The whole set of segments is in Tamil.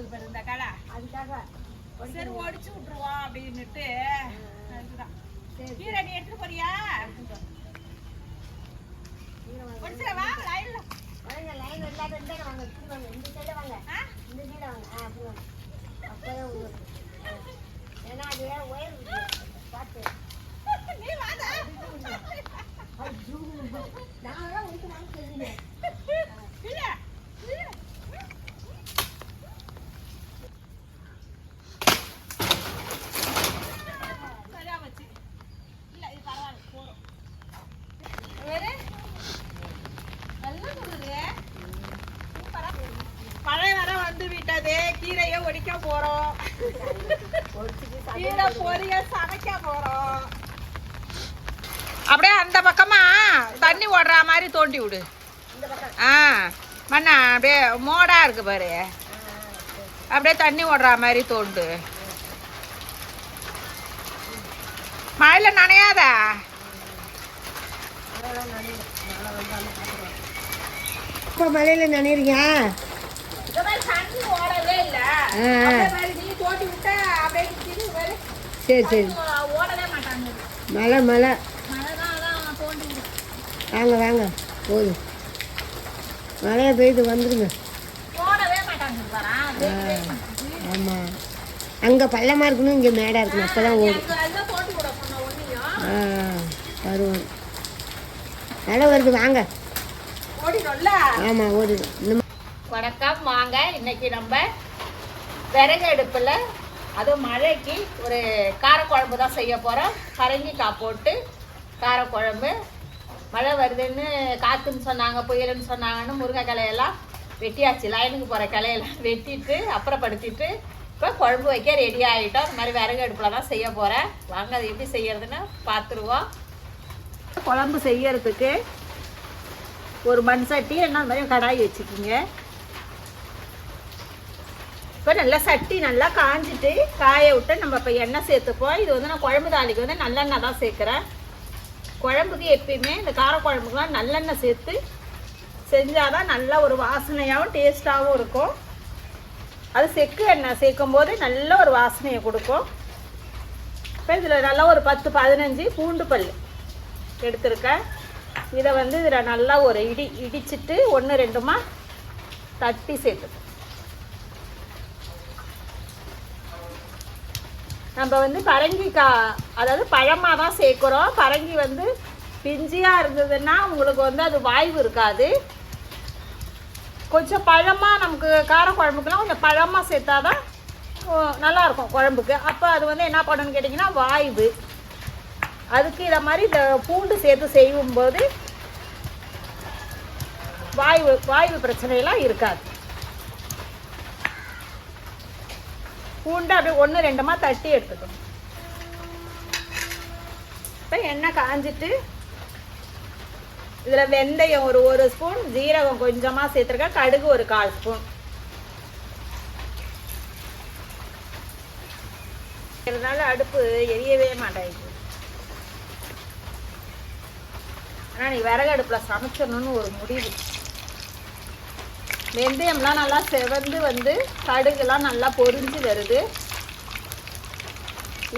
போகுது பாரு இந்த களை அதுக்காக சரி ஒடிச்சு விட்டுருவோம் அப்படின்னுட்டு. அதுதான். கீரை நீ எடுத்துட்டு போறியா? ஒடிச்சுல வா லைன்ல வாங்க லைன் இல்லாத இருந்தா வாங்க. இந்த சைடு வாங்க? இந்த சைடு வாங்க. ஆ அப்படி வாங்க. அப்பதான் உங்களுக்கு. ஏன்னா அது ஒயர் பார்த்து நீ நான் தான் உங்களுக்கு வாங்க சொல்லுங்க கீரை கீரை. சரியா போச்சு. இல்ல, இது பரவாயில்ல, போதும். வேறு? நல்லா சொல்லுது. சூப்பரா. மழை வர வந்து விட்டது கீரையை ஒடிக்க போறோம் கீரை பொரியல் சமைக்க போறோம் அப்படியே அந்த பக்கமா தண்ணி ஓடுற மாதிரி தோண்டி விடு. ஆ மண்ணா அப்படியே மோடா இருக்கு பாரு. அப்படியே தண்ணி ஓடுற மாதிரி தோண்டு. மழையில நனையாதா? இப்போ மழையில் மாதிரி தண்ணி ஓடவே இல்ல. நீ தோண்டி விட்டா அப்படியே சரி சரி. தண்ணி ஓடவே மாட்டாங்க. மழை மழை. வாங்க வாங்க. போதும். மழையை பெய்து பாரா. ஆமாம் அங்கே பள்ளமாக இருக்கணும் இங்கே மேடாக இருக்கணும். அப்போ தான் ஓடும். ஆ வருவோம். மழை வருது வாங்க. ஆமாம் ஓடிடும். வணக்கம் வாங்க. இன்னைக்கு நம்ம விறகு அடுப்பில் அதுவும் மழைக்கு ஒரு காரக்குழம்பு தான் செய்ய போகிறோம் பரங்கிக்காய் போட்டு காரக்குழம்பு. மழை வருதுன்னு காற்றுன்னு சொன்னாங்க புயலுன்னு சொன்னாங்கன்னு முருங்கை கிளையெல்லாம் வெட்டியாச்சு. லைனுக்கு போகிற கிளையெல்லாம் வெட்டிட்டு அப்புறப்படுத்திட்டு இப்போ குழம்பு வைக்க ரெடி ஆகிட்டோம் இந்த மாதிரி விறகு அடுப்பில் தான் செய்ய போகிறேன் வாங்க அது எப்படி செய்யறதுன்னு பார்த்துருவோம் குழம்பு செய்யறதுக்கு ஒரு மண் சட்டி என்ன மாதிரி கடாய் வச்சுக்கிங்க. இப்போ நல்லா சட்டி நல்லா காஞ்சிட்டு காய விட்டு நம்ம இப்போ எண்ணெய் சேர்த்துப்போம். இது வந்து நான் குழம்பு தாளிக்கு வந்து நல்லெண்ணெய் தான் சேர்க்குறேன். குழம்புக்கு எப்பயுமே இந்த காரக்குழம்புக்குலாம் நல்லெண்ணெய் சேர்த்து செஞ்சால் தான் நல்லா ஒரு வாசனையாகவும் டேஸ்ட்டாகவும் இருக்கும். அது செக்கு எண்ணெய் சேர்க்கும் போது நல்ல ஒரு வாசனையை கொடுக்கும். இப்போ இதில் நல்லா ஒரு பத்து பதினஞ்சு பூண்டு பல் எடுத்திருக்கேன். இதை வந்து இதில் நல்லா ஒரு இடி இடிச்சிட்டு ஒன்று ரெண்டுமா தட்டி சேர்த்துக்கணும் நம்ம வந்து பரங்கிக்காய் அதாவது பழமாக தான் சேர்க்குறோம். பரங்கி வந்து பிஞ்சியாக இருந்ததுன்னா உங்களுக்கு வந்து அது வாய்வு இருக்காது. கொஞ்சம் பழமாக நமக்கு காரக்குழம்புக்குலாம் கொஞ்சம் பழமாக சேர்த்தா தான் நல்லாயிருக்கும் குழம்புக்கு. அப்போ அது வந்து என்ன பண்ணணும்னு கேட்டிங்கன்னா வாய்வு. அதுக்கு இதை மாதிரி இந்த பூண்டு சேர்த்து செய்யும்போது வாய்வு வாய்வு பிரச்சனையெல்லாம் இருக்காது. பூண்டு அப்படியே ஒன்று ரெண்டுமா தட்டி எடுத்துக்கணும். இப்போ எண்ணெய் காஞ்சிட்டு இதில் வெந்தயம் ஒரு ஒரு ஸ்பூன் ஜீரகம் கொஞ்சமாக சேர்த்துருக்கேன் கடுகு ஒரு கால் ஸ்பூன் இதனால அடுப்பு எரியவே மாட்டேங்குது. ஆனால் நீ விறகு அடுப்பில் சமைச்சிடணும்னு ஒரு முடிவு. வெந்தயம்லாம் நல்லா செவந்து வந்து கடுகுலாம் நல்லா பொரிஞ்சு வருது.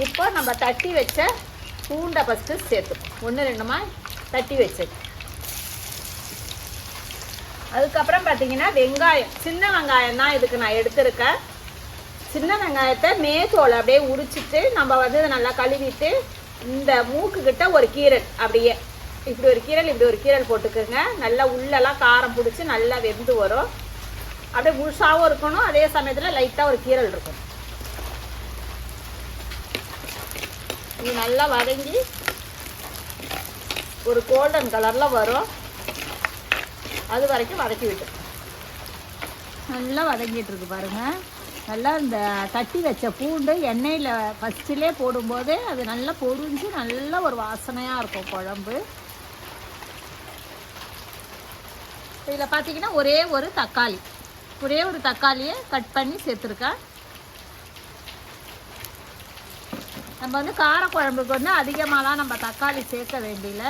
இப்போ நம்ம தட்டி வச்ச பூண்டை ஃபஸ்ட்டு சேர்த்துப்போம். ஒன்று ரெண்டுமா தட்டி வச்சது அதுக்கப்புறம் பார்த்தீங்கன்னா வெங்காயம். சின்ன வெங்காயம் தான் இதுக்கு நான் எடுத்திருக்கேன். சின்ன வெங்காயத்தை மேத்தோலை அப்படியே உரிச்சிட்டு நம்ம வந்து இதை நல்லா கழுவிட்டு இந்த மூக்குக்கிட்ட ஒரு கீரல் அப்படியே இப்படி ஒரு கீரல் இப்படி ஒரு கீரல் போட்டுக்கோங்க. நல்லா உள்ளெல்லாம் காரம் பிடிச்சி நல்லா வெந்து வரும். அப்படியே முழுசாகவும் இருக்கணும். அதே சமயத்தில் லைட்டாக ஒரு கீரல் இருக்கும். இது நல்லா வதங்கி ஒரு கோல்டன் கலரில் வரும். அது வரைக்கும் வதக்கி விட்டு. நல்லா வதங்கிட்டு இருக்கு பாருங்கள் நல்லா இந்த தட்டி வச்ச பூண்டு எண்ணெயில் ஃபஸ்ட்டிலே போடும்போது அது நல்லா பொரிஞ்சு நல்ல ஒரு வாசனையாக இருக்கும் குழம்பு. இதில் பார்த்தீங்கன்னா ஒரே ஒரு தக்காளி. ஒரே ஒரு தக்காளியை கட் பண்ணி சேர்த்துருக்கேன். நம்ம வந்து காரக்குழம்புக்கு வந்து அதிகமாகலாம் நம்ம தக்காளி சேர்க்க வேண்டியல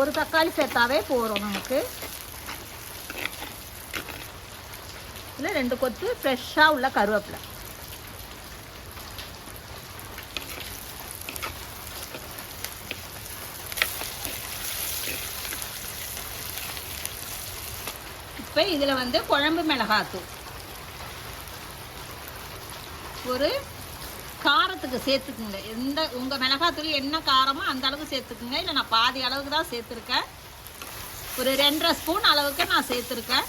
ஒரு தக்காளி சேர்த்தாவே போதும் நமக்கு. இல்லை ரெண்டு கொத்து ஃப்ரெஷ்ஷாக உள்ள கருவேப்பிலை. இப்போ இதில் வந்து குழம்பு மிளகாத்தூள். ஒரு காரத்துக்கு சேர்த்துக்குங்க. எந்த உங்கள் மிளகாத்தூள் என்ன காரமோ அந்த அளவுக்கு சேர்த்துக்குங்க. இல்லை நான் பாதி அளவுக்கு தான் சேர்த்துருக்கேன். ஒரு ரெண்டரை ஸ்பூன் அளவுக்கு நான் சேர்த்துருக்கேன்.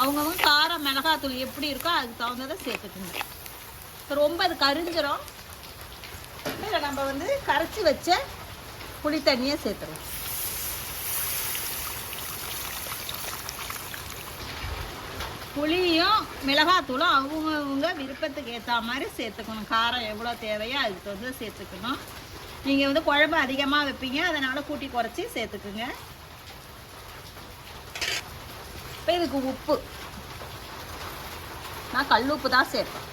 அவங்கவுங்க காரம் மிளகாத்தூள் எப்படி இருக்கோ அதுக்கு தகுந்ததை சேர்த்துக்குங்க. இப்போ ரொம்ப அது கரிஞ்சிரும். இதில் நம்ம வந்து கரைச்சி வச்ச புளி தண்ணியை சேர்த்துருவோம். புளியும் மிளகாத்தூளும் அவங்கவுங்க விருப்பத்துக்கு ஏற்ற மாதிரி சேர்த்துக்கணும். காரம் எவ்வளோ தேவையோ அதுக்கு வந்து சேர்த்துக்கணும். நீங்கள் வந்து குழம்பு அதிகமாக வைப்பீங்க. அதனால் கூட்டி குறைச்சி சேர்த்துக்குங்க. இப்போ இதுக்கு உப்பு. நான் கல் உப்பு தான் சேர்ப்பேன்.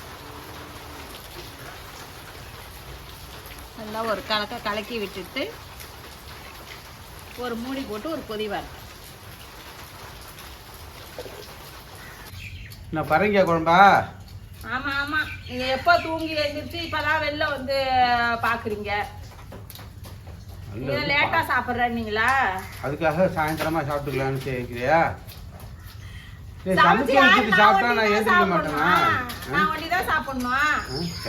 நல்லா ஒரு கலக்க கலக்கி விட்டுட்டு ஒரு மூடி போட்டு ஒரு கொதி வரேன் நான் பரங்கியா குழம்பா? ஆமா ஆமா. நீங்க எப்போ தூங்கி எழுந்திரிச்சு இப்பதான் வெளில வந்து பாக்குறீங்க? நீங்க லேட்டா சாப்பிடுறீங்களா அதுக்காக சாயந்தரமா சாப்பிட்டுக்கலாம்னு யாரு? வச்சுட்டு நான் ஏந்திரிக்க மாட்டேனா? சாப்பிடணுமா? நான் ஒண்டிதான் சாப்பிடணும்?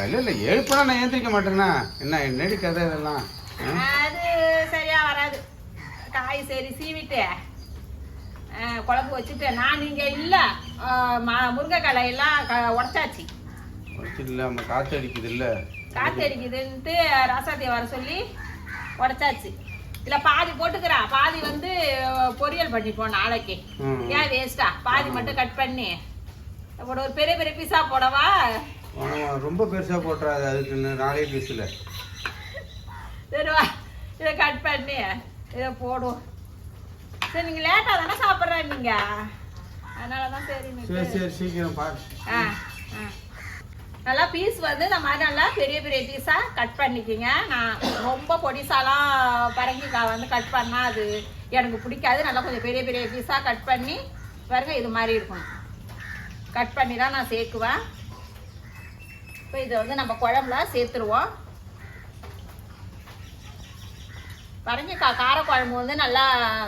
இல்லை இல்லை எழுப்பினா நான் ஏந்திரிக்க மாட்டேனா? என்ன என்னடி கதை இதெல்லாம்? அது சரியா வராது. காய் சரி சீவிட்டு குழம்பு வச்சுட்டு நான் நீங்க இல்ல. ஆ, ம- முருங்கைக்காய் எல்லாம் உடைச்சாச்சு. இல்லாம காற்று அடிக்குது இல்லை காத்து அடிக்குதுன்ட்டு ரசாத்தியை வர சொல்லி உடைச்சாச்சு. இல்ல பாதி போட்டுக்கிறா. பாதி வந்து பொரியல் பண்ணிப்போம் நாளைக்கு. ஏன் வேஸ்டா பாதி மட்டும் கட் பண்ணி. போட ஒரு பெரிய பெரிய பீஸா போடவா? ரொம்ப பெருசா போட்டுறாது அதுக்கு நாலே பீஸில் சரி வா. இதை கட் பண்ணி. இதை போடுவோம். சரி நீங்க லேட்டா தானே சாப்பிட்ற நீங்க? அதனால தான் சரி சரி சரி சீக்கிரம் பாரு. ஆ ஆ. நல்லா பீஸ் வந்து இந்த மாதிரி நல்லா பெரிய பெரிய பீஸாக கட் பண்ணிக்கிங்க. நான் ரொம்ப பொடிசாலாம் பரங்கிக்காய் வந்து கட் பண்ணால் அது எனக்கு பிடிக்காது. நல்லா கொஞ்சம் பெரிய பெரிய பீஸாக கட் பண்ணி பாருங்க இது மாதிரி இருக்கணும். கட் பண்ணி தான் நான் சேர்க்குவேன். இப்போ இதை வந்து நம்ம குழம்புல சேர்த்துருவோம். பரங்கிக்காய் காரக்குழம்பு வந்து நல்லா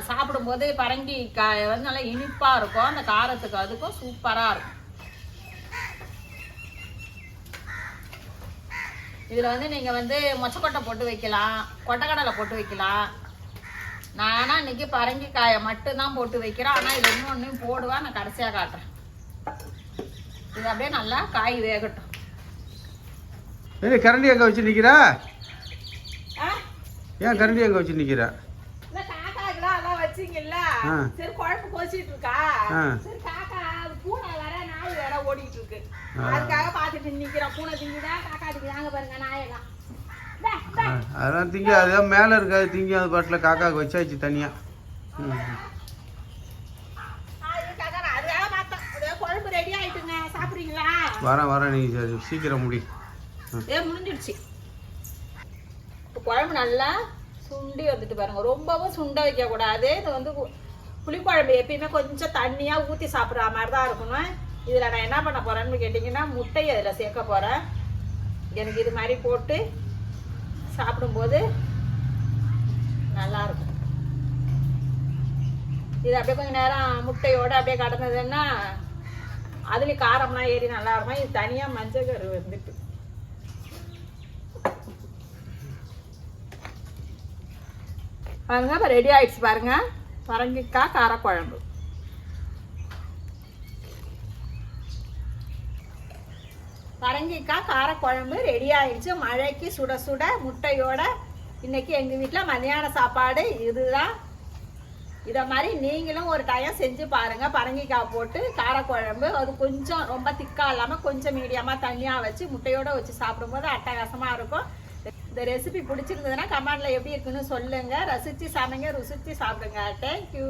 சாப்பிடும்போது பரங்கிக்காய் வந்து நல்லா இனிப்பாக இருக்கும். அந்த காரத்துக்கு அதுக்கும் சூப்பராக இருக்கும். இதில் வந்து நீங்கள் வந்து மொச்சக்கொட்டை போட்டு வைக்கலாம். கொட்டைக்கடலை போட்டு வைக்கலாம். நான் ஆனால் இன்னைக்கு பரங்கிக்காயை மட்டும்தான் போட்டு வைக்கிறேன். ஆனால் இது இன்னொன்றையும் போடுவேன். நான் கடைசியாக காட்டுறேன். இது அப்படியே நல்லா காய் வேகட்டும். கரண்டி எங்கே வச்சு நிற்கிறா ஏன் கரண்டி எங்கே வச்சு நிற்கிறா வச்சீங்கல்ல. சரி குழம்பு கொச்சிட்டு இருக்கா. சரி காக்கா அது பூனை வேற நாய் வேற ஓடிட்டு இருக்கு. அதுக்காக பார்த்துட்டு நிக்கிறேன் பூனை திங்குதா காக்கா திங்குதாங்க பாருங்க நாயெல்லாம். அதெல்லாம் திங்க அதான் மேலே இருக்காது திங்க அது பாட்டில் காக்காவுக்கு வச்சாச்சு தனியாக வரேன் வரேன் நீங்கள் சீக்கிரம் முடி. முடிஞ்சிடுச்சு. குழம்பு நல்லா சுண்டி வந்துட்டு பாருங்க. ரொம்பவும் சுண்ட வைக்கக்கூடாது. இது வந்து புளிக்குழம்பு எப்பயுமே கொஞ்சம் தண்ணியாக ஊற்றி சாப்பிட்ற மாதிரி தான் இருக்கணும். இதில் நான் என்ன பண்ண போகிறேன்னு கேட்டிங்கன்னா முட்டையை அதில் சேர்க்க போகிறேன் எனக்கு இது மாதிரி போட்டு சாப்பிடும்போது நல்லாயிருக்கும். இது அப்படியே கொஞ்சம் நேரம் முட்டையோடு அப்படியே கடந்ததுன்னா அதுலேயும் காரம்லாம் ஏறி நல்லாயிருக்கும். இது தனியாக மஞ்சள் கரு வந்துட்டு பாருங்க இப்போ ரெடி ஆயிடுச்சு பாருங்க. பரங்கிக்காய் காரக்குழம்பு. பரங்கிக்காய் காரக்குழம்பு ரெடி ஆயிடுச்சு. மழைக்கு சுட சுட முட்டையோட இன்னைக்கு எங்கள் வீட்டில் மதியான சாப்பாடு இதுதான். இதை மாதிரி நீங்களும் ஒரு டைம் செஞ்சு பாருங்க. பரங்கிக்காய் போட்டு காரக்குழம்பு. அது கொஞ்சம் ரொம்ப திக்கா இல்லாமல் கொஞ்சம் மீடியமாக தண்ணியாக வச்சு முட்டையோட வச்சு சாப்பிடும்போது அட்டகாசமாக இருக்கும். இந்த ரெசிபி பிடிச்சிருந்ததுன்னா கமெண்ட்ல எப்படி இருக்குன்னு சொல்லுங்க. ரசிச்சு சமைங்க ருசிச்சு சாப்பிடுங்க. தேங்க்யூ